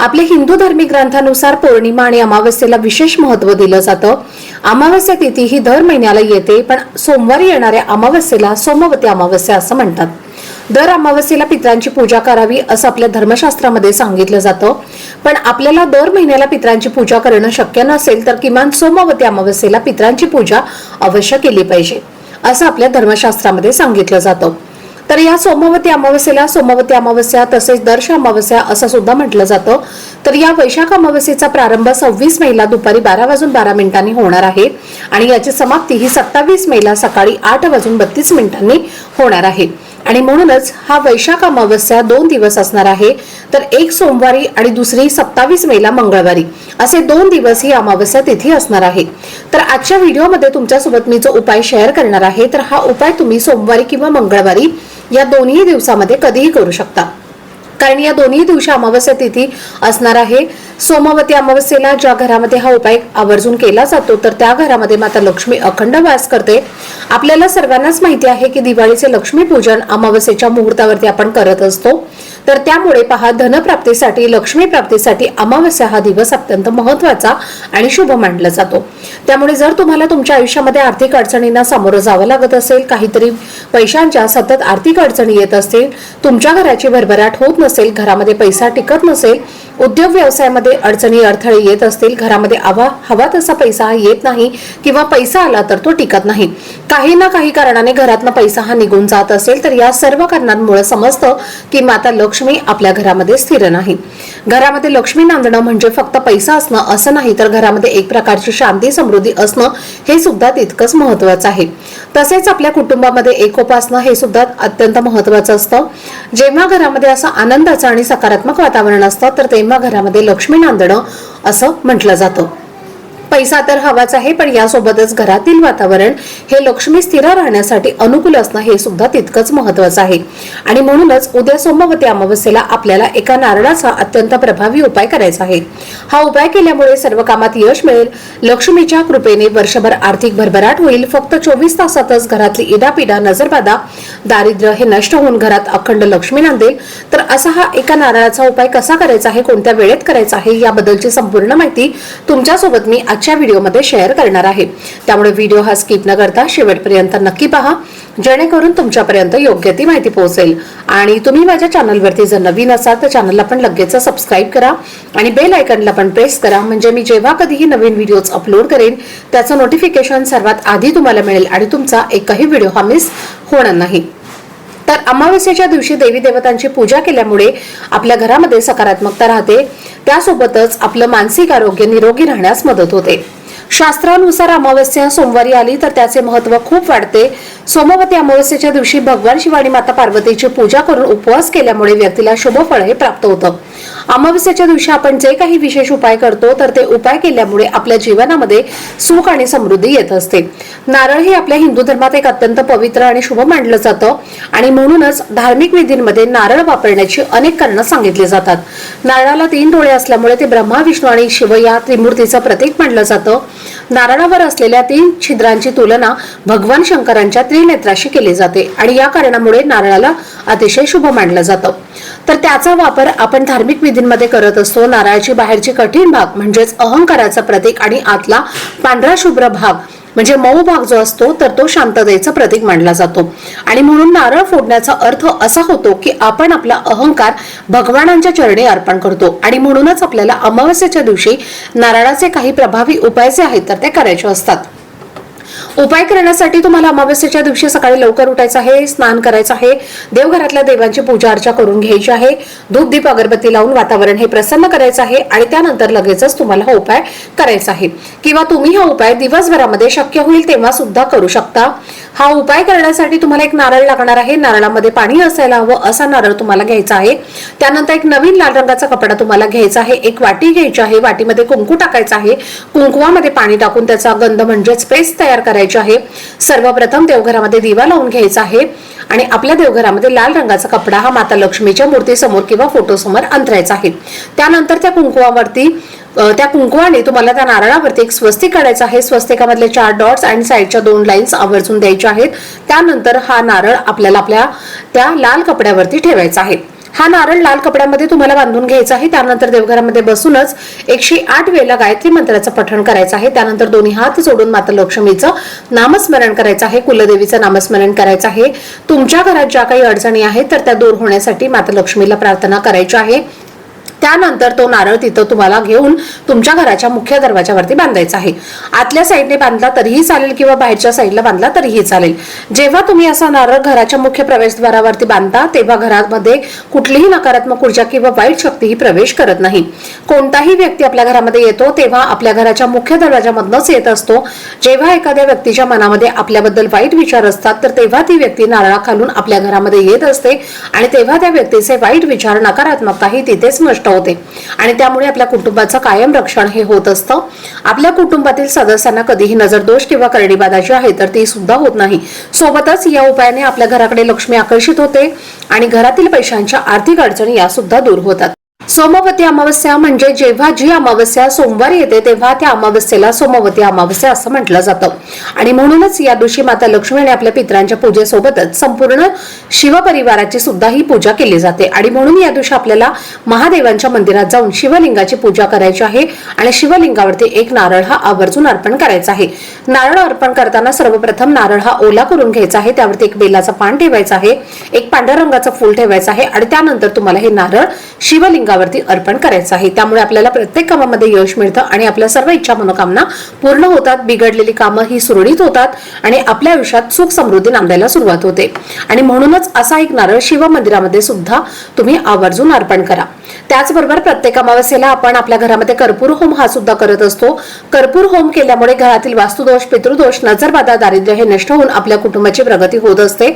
आपल्या हिंदू धार्मिक ग्रंथानुसार पौर्णिमा आणि अमावस्येला विशेष महत्त्व दिलं जातं. अमावस्या तिथी ही दर महिन्याला येते पण सोमवारी येणाऱ्या अमावस्येला सोमवती अमावस्या असं म्हणतात. दर अमावस्येला पित्रांची पूजा करावी असं आपल्या धर्मशास्त्रामध्ये सांगितलं जातं. पण आपल्याला दर महिन्याला पित्रांची पूजा करणं शक्य नसेल तर किमान सोमवती अमावस्येला पित्रांची पूजा अवश्य केली पाहिजे असं आपल्या धर्मशास्त्रामध्ये सांगितलं जातं. तर या सोमवती अमावस्येला सोमवती अमावस्या तसेच दर्श अमावस्या असं सुद्धा म्हटलं जातं. तर या वैशाख अमावस्येचा प्रारंभ सव्वीस मेला दुपारी बारा वाजून बारा मिनिटांनी होणार आहे आणि याची समाप्ती ही सत्तावीस मेला सकाळी आठ वाजून बत्तीस मिनिटांनी होणार आहे. आणि म्हणूनच हा वैशाख अमावस्या दोन दिवस असणार आहे. तर एक सोमवारी आणि दुसरी सत्तावीस मेला मंगळवारी असे दोन दिवस ही अमावस्या तिथी असणार आहे. तर आजच्या व्हिडिओमध्ये तुमच्यासोबत मी जो उपाय शेअर करणार आहे तर हा उपाय तुम्ही सोमवारी किंवा मंगळवारी या दोन्ही दिवसामध्ये कधीही करू शकता. कारण या दोन्ही दिवशी अमावस्या तिथी असणार आहे. सोमवती अमावस्येला ज्या घरामध्ये हा उपाय आवर्जून केला जातो तर त्या घरामध्ये माता लक्ष्मी अखंड वास करते. आपल्याला सर्वांनाच माहिती आहे की दिवाळीचे लक्ष्मीपूजन अमावस्येच्या मुहूर्तावरती आपण करत असतो. तर त्यामुळे पहा धनप्राप्तीसाठी लक्ष्मी प्राप्तीसाठी अमावस्या हा दिवस अत्यंत महत्त्वाचा आणि शुभ मानला जातो. त्यामुळे जर तुम्हाला तुमच्या आयुष्यामध्ये आर्थिक अडचणींना सामोरं जावं लागत असेल काहीतरी पैशांच्या सतत आर्थिक अडचणी येत असतील तुमच्या घराची भरभराट होत नसेल घरामध्ये पैसा टिकत नसेल उद्योग व्यवसायामध्ये अडचणी अडथळे येत असतील घरामध्ये आवा हवा तसा पैसा येत नाही किंवा पैसा आला तर तो टिकत नाही. काही ना काही कारणाने घरातनं पैसा हा निघून जात असेल तर या सर्व कारणांमुळे समजतं की माता लक्ष्मी आपल्या घरामध्ये स्थिर नाही. घरामध्ये लक्ष्मी नांदणं म्हणजे फक्त पैसा असणं असं नाही तर घरामध्ये एक प्रकारची शांती समृद्धी असणं हे सुद्धा तितकंच महत्वाचं आहे. तसेच आपल्या कुटुंबामध्ये एकोपा असणं हे सुद्धा अत्यंत महत्वाचं असतं. जेव्हा घरामध्ये असं आनंदाचं आणि सकारात्मक वातावरण असतं तर ते किंवा घरामध्ये लक्ष्मी नांदणं असं म्हटलं जातं. पैसा तर हवाच आहे पण यासोबतच घरातील वातावरण हे लक्ष्मी स्थिर राहण्यासाठी अनुकूल असणं हे सुद्धा तितकंच महत्वाचं आहे. आणि म्हणूनच उद्या सोमवती अमावस्येला आपल्याला एका नारळाचा अत्यंत प्रभावी उपाय करायचा आहे. हा उपाय केल्यामुळे सर्व कामात यश मिळेल. लक्ष्मीच्या कृपेने वर्षभर आर्थिक भरभराट होईल. फक्त चोवीस तासातच घरातली इडापिडा नजरबाधा दारिद्र्य हे नष्ट होऊन घरात अखंड लक्ष्मी नांदेल. तर असा हा एका नारळाचा उपाय कसा करायचा आहे कोणत्या वेळेत करायचा आहे याबद्दलची संपूर्ण माहिती तुमच्यासोबत मी आजच्या व्हिडिओमध्ये शेअर करणार आहे. त्यामुळे व्हिडिओ हा स्किप न करता शेवटपर्यंत नक्की पहा. जेणेकरून तुमच्यापर्यंत योग्य ती माहिती पोहोचेल. आणि तुम्ही माझ्या चॅनलवरती जर नवीन असाल तर चॅनलला पण लगेच सबस्क्राईब करा आणि बेल आयकनला पण प्रेस करा. म्हणजे मी जेव्हा कधीही नवीन व्हिडिओज अपलोड करेन त्याचं नोटिफिकेशन सर्वात आधी तुम्हाला मिळेल आणि तुमचा एकही व्हिडिओ हा मिस होणार नाही. तर अमावस्येच्या दिवशी देवी देवतांची पूजा केल्यामुळे आपल्या घरामध्ये सकारात्मकता राहते. त्यासोबतच आपलं मानसिक आरोग्य निरोगी राहण्यास मदत होते. शास्त्रानुसार अमावस्या सोमवारी आली तर त्याचे महत्त्व खूप वाढते. सोमवती अमावस्येच्या दिवशी भगवान शिव माता पार्वतीची पूजा करून उपवास केल्यामुळे व्यक्तीला शुभ फळ हे प्राप्त होतं. अमावस्येच्या दिवशी आपण जे काही विशेष उपाय करतो तर ते उपाय केल्यामुळे आपल्या जीवनामध्ये सुख आणि समृद्धी येत असते. नारळ हे आपल्या हिंदू धर्मात एक अत्यंत पवित्र आणि शुभ मानलं जातं आणि म्हणूनच धार्मिक विधींमध्ये नारळ वापरण्याची अनेक कारणं सांगितली जातात. नारळाला तीन डोळे असल्यामुळे ते ब्रह्मा विष्णू आणि शिव या त्रिमूर्तीचं प्रतीक मानलं जातं. नारळावर असलेल्या तीन छिद्रांची तुलना भगवान शंकरांच्या त्रिनेत्राशी केली जाते आणि या कारणामुळे नारळाला अतिशय शुभ मानलं जातं. तर त्याचा वापर आपण धार्मिक विधींमध्ये करत असतो. नारळाची बाहेरची कठीण भाग म्हणजेच अहंकाराचं प्रतीक आणि आतला पांढरा शुभ्र भाग म्हणजे मऊ भाग जो असतो तर तो शांततेचं प्रतीक मानला जातो. आणि म्हणून नारळ फोडण्याचा अर्थ असा होतो की आपण आपला अहंकार भगवानांच्या चरणी अर्पण करतो आणि म्हणूनच आपल्याला अमावस्येच्या दिवशी नारळाचे काही प्रभावी उपाय जे आहेत तर ते करायचे असतात. उपाय करण्यासाठी तुम्हाला अमावस्येच्या दिवशी सकाळी लवकर उठायचं आहे स्नान करायचं आहे. देवघरातल्या देवांची पूजा अर्चा करून घ्यायची आहे. धूप दीप अगरबत्ती लावून वातावरण हे प्रसन्न करायचं आहे आणि त्यानंतर लगेचच तुम्हाला हा उपाय करायचा आहे. किंवा तुम्ही हा उपाय दिवसभरामध्ये शक्य होईल तेव्हा सुद्धा करू शकता. हा उपाय करण्यासाठी तुम्हाला एक नारळ लागणार आहे. नारळामध्ये पाणी असायला हवं. असा नारळ तुम्हाला घ्यायचा आहे. त्यानंतर एक नवीन लाल रंगाचा कपडा तुम्हाला घ्यायचा आहे. एक वाटी घ्यायची आहे. वाटीमध्ये कुंकू टाकायचा आहे. कुंकुवामध्ये पाणी टाकून त्याचा गंध म्हणजेच पेस्ट तयार करायची आहे. सर्वप्रथम देवघरामध्ये दिवा लावून घ्यायचा आहे. आणि आपल्या देवघरामध्ये लाल रंगाचा कपडा हा माता लक्ष्मीच्या मूर्तीसमोर किंवा फोटोसमोर अंतरायचा आहे. त्यानंतर त्या कुंकुवावरती त्या कुंकुवाने तुम्हाला त्या नारळावरती एक स्वस्तिक काढायचं आहे. स्वस्तिकामधले चार डॉट्स आणि साईडच्या दोन लाईन्स आवर्जून द्यायच्या आहेत. त्यानंतर हा नारळ आपल्याला आपल्या त्या लाल कपड्यावरती ठेवायचा आहे. हा नारळ लाल कपड्यामध्ये तुम्हाला बांधून घ्यायचा आहे. त्यानंतर देवघरामध्ये बसूनच एकशे आठ वेळेला गायत्री मंत्राचं पठण करायचं आहे. त्यानंतर दोन्ही हात जोडून माता लक्ष्मीचं नामस्मरण करायचं आहे. कुलदेवीचं नामस्मरण करायचं आहे. तुमच्या घरात ज्या काही अडचणी आहेत तर त्या दूर होण्यासाठी माता लक्ष्मीला प्रार्थना करायची आहे. त्यानंतर तो नारळ तिथं तुम्हाला घेऊन तुमच्या घराच्या मुख्य दरवाजावरती बांधायचा आहे. आतल्या साईडने बांधला तरीही चालेल किंवा बाहेरच्या साईडला बांधला तरीही चालेल. जेव्हा तुम्ही असा नारळ घराच्या मुख्य प्रवेशद्वारावरती बांधता तेव्हा घरामध्ये कुठलीही नकारात्मक ऊर्जा किंवा वाईट शक्ती ही प्रवेश करत नाही. कोणताही व्यक्ती आपल्या घरामध्ये येतो तेव्हा आपल्या घराच्या मुख्य दरवाजामधनच येत असतो. जेव्हा एखाद्या व्यक्तीच्या मनामध्ये आपल्याबद्दल वाईट विचार असतात तर तेव्हा ती व्यक्ती नारळाखालून आपल्या घरामध्ये येत असते आणि तेव्हा त्या व्यक्तीचे वाईट विचार नकारात्मकता ही तिथेच नष्ट होते आणि त्यामुळे आपल्या कुटुंबाचं कायम रक्षण हे होत असतं. आपल्या कुटुंबातील सदस्यांना कधीही नजर दोष किंवा करडीबाधाची आहे तर ती सुद्धा होत नाही. सोबतच या उपायाने आपल्या घराकडे लक्ष्मी आकर्षित होते आणि घरातील पैशांच्या आर्थिक अडचणी या सुद्धा दूर होतात. सोमवती अमावस्या म्हणजे जेव्हा जी अमावस्या सोमवारी येते तेव्हा त्या अमावस्येला सोमवती अमावस्या असं म्हटलं जातं. आणि म्हणूनच या दिवशी माता लक्ष्मी आणि आपल्या पित्रांच्या पूजेसोबतच संपूर्ण शिवपरिवाराची सुद्धा ही पूजा केली जाते. आणि म्हणून या दिवशी आपल्याला महादेवांच्या मंदिरात जाऊन शिवलिंगाची पूजा करायची आहे आणि शिवलिंगावरती एक नारळ हा आवर्जून अर्पण करायचा आहे. नारळ अर्पण करताना सर्वप्रथम नारळ हा ओला करून घ्यायचा आहे. त्यावरती एक बेलाचं पान ठेवायचं आहे. एक पांढऱ्या रंगाचं फूल ठेवायचं आहे. आणि त्यानंतर तुम्हाला हे नारळ देवावरती अर्पण करायचं आहे. त्यामुळे आपल्याला प्रत्येक कामामध्ये यश मिळतं आणि आपल्या सर्व इच्छा मनोकामना पूर्ण होतात. बिघडलेली कामं ही सुरळीत होतात आणि आपल्या आयुष्यात सुख समृद्धी नांदायला सुरुवात होते. आणि म्हणूनच असा एक नारळ शिव मंदिरामध्ये सुद्धा तुम्ही आवर्जून अर्पण करा. त्याचबरोबर प्रत्येक अमावस्येला आपण आपल्या घरामध्ये कर्पूर होम हा सुद्धा करत असतो. कर्पूर होम केल्यामुळे घरातील वास्तुदोष पितृदोष नजरबाधा दारिद्र्य हे नष्ट होऊन आपल्या कुटुंबाची प्रगती होत असते.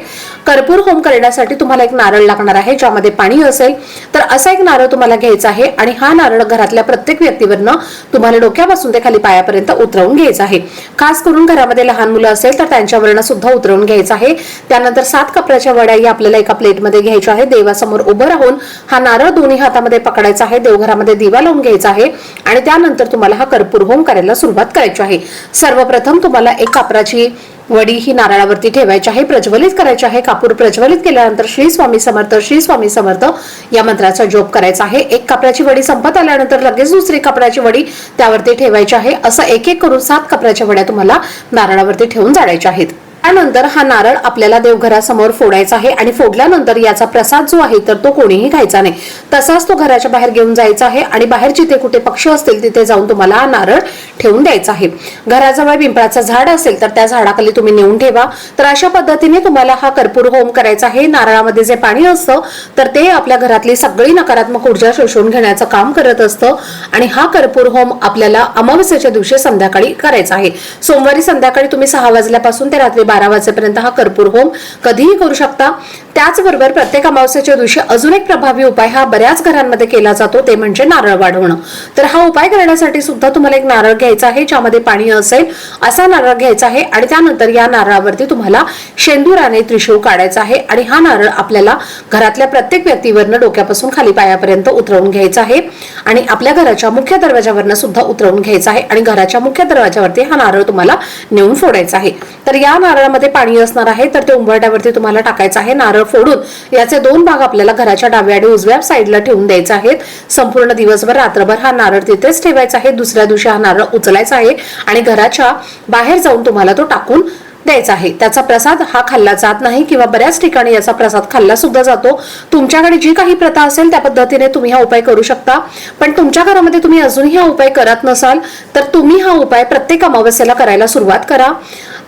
कर्पूर होम करण्यासाठी तुम्हाला एक नारळ लागणार आहे ज्यामध्ये पाणी असेल तर असा एक नारळ तुम्हाला घ्यायचा आहे आणि हा नारळ घरातल्या प्रत्येक व्यक्तीवरनं तुम्हाला डोक्यापासून ते खाली पायापर्यंत उतरवून घ्यायचा आहे. खास करून घरामध्ये लहान मुलं असेल तर त्यांच्यावरनं सुद्धा उतरवून घ्यायचा आहे. त्यानंतर सात कपड्याच्या वड्याही आपल्याला एका प्लेटमध्ये घ्यायच्या आहे देवासमोर उभं राहून हा नारळ दोन्ही हातामध्ये पकडायचा आहे देवघरामध्ये दिवा लावून घ्यायचा आहे आणि त्यानंतर तुम्हाला हा कर्पूर होम करायला सुरुवात करायची आहे. सर्वप्रथम तुम्हाला एक कापराची वडी ही नारळावरती ठेवायची आहे प्रज्वलित करायची आहे. कापूर प्रज्वलित केल्यानंतर श्री स्वामी समर्थ श्री स्वामी समर्थ या मंत्राचा जोप करायचा आहे. एक कापराची वडी संपत आल्यानंतर लगेच दुसरी कापडाची वडी त्यावरती ठेवायची आहे. असं एक एक करून सात कापडाच्या वड्या तुम्हाला नारळावरती ठेवून जाळायच्या आहेत. त्यानंतर हा नारळ आपल्याला देवघरासमोर फोडायचा आहे आणि फोडल्यानंतर याचा प्रसाद जो आहे तर तो कोणीही खायचा नाही. तसाच तो घराच्या बाहेर घेऊन जायचा आहे आणि बाहेर जिथे कुठे पक्षी असतील तिथे जाऊन तुम्हाला हा नारळ ठेवून द्यायचा आहे. घराजवळ पिंपळाचं झाड असेल तर त्या झाडाखाली तुम्ही नेऊन ठेवा. तर अशा पद्धतीने तुम्हाला हा कर्पूर होम करायचा आहे. नारळामध्ये जे पाणी असतं तर ते आपल्या घरातली सगळी नकारात्मक ऊर्जा शोषून घेण्याचं काम करत असतं आणि हा कर्पूर होम आपल्याला अमावस्येच्या दिवशी संध्याकाळी करायचा आहे. सोमवारी संध्याकाळी तुम्ही सहा वाजल्यापासून ते रात्री बारा वाजेपर्यंत हा कर्पूर होम कधीही करू शकता. त्याचबरोबर प्रत्येक अमावस्याच्या दिवशी अजून एक प्रभावी उपाय हा बऱ्याच घरांमध्ये केला जातो ते म्हणजे नारळ वाढवणं. तर हा उपाय करण्यासाठी सुद्धा तुम्हाला एक नारळ घ्यायचा आहे ज्यामध्ये पाणी असेल असा नारळ घ्यायचा आहे आणि त्यानंतर या नारळावरती तुम्हाला शेंदुराने त्रिशूळ काढायचा आहे आणि हा नारळ आपल्याला घरातल्या प्रत्येक व्यक्तीवरनं डोक्यापासून खाली पायापर्यंत उतरवून घ्यायचा आहे आणि आपल्या घराच्या मुख्य दरवाजावरनं सुद्धा उतरवून घ्यायचा आहे आणि घराच्या मुख्य दरवाजावरती हा नारळ तुम्हाला नेऊन फोडायचा आहे. तर या नारळामध्ये पाणी असणार आहे तर ते उंबरट्यावरती तुम्हाला टाकायचं आहे. नारळ नारळ फोडून याचे दोन भाग आपल्याला घराच्या डाव्या आणि उजव्या साईडला ठेवून द्यायचे आहेत. संपूर्ण दिवसभर रात्रभर हा नारळ तिथेच ठेवायचा आहे. दुसऱ्या दिवशी हा नारळ उचलायचा आहे आणि घराच्या बाहेर जाऊन तुम्हाला तो टाकून द्यायचा आहे. त्याचा प्रसाद हा खाल्ला जात नाही किंवा बऱ्याच ठिकाणी याचा प्रसाद खाल्ला सुद्धा जातो. तुमच्याकडे जी काही प्रथा असेल त्या पद्धतीने तुम्ही हा उपाय करू शकता. पण तुमच्या घरामध्ये तुम्ही अजूनही हा उपाय करत नसाल तर तुम्ही हा उपाय प्रत्येक अमावस्येला करायला सुरुवात करा.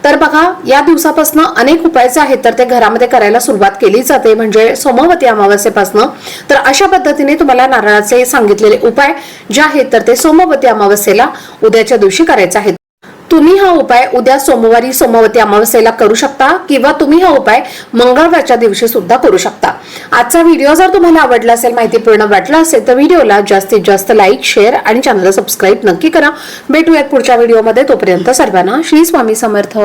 तर बघा या दिवसापासून अनेक उपाय जे आहेत तर ते घरामध्ये करायला सुरुवात केली जाते. म्हणजे सोमवती अमावस्येपासून. तर अशा पद्धतीने तुम्हाला नारळाचे सांगितलेले उपाय जे आहेत तर ते सोमवती अमावस्येला उद्याच्या दिवशी करायचे आहेत. तुम्ही हा उपाय उद्या सोमवारी सोमवती अमावस्येला करू शकता किंवा तुम्ही हा उपाय मंगळवारच्या दिवशी सुद्धा करू शकता. आजचा व्हिडिओ जर तुम्हाला आवडला असेल माहितीपूर्ण वाटला असेल तर व्हिडिओला जास्तीत जास्त लाईक शेअर आणि चॅनलला सबस्क्राईब नक्की करा. भेटूयात पुढच्या व्हिडिओमध्ये. तोपर्यंत सर्वांना श्री स्वामी समर्थ.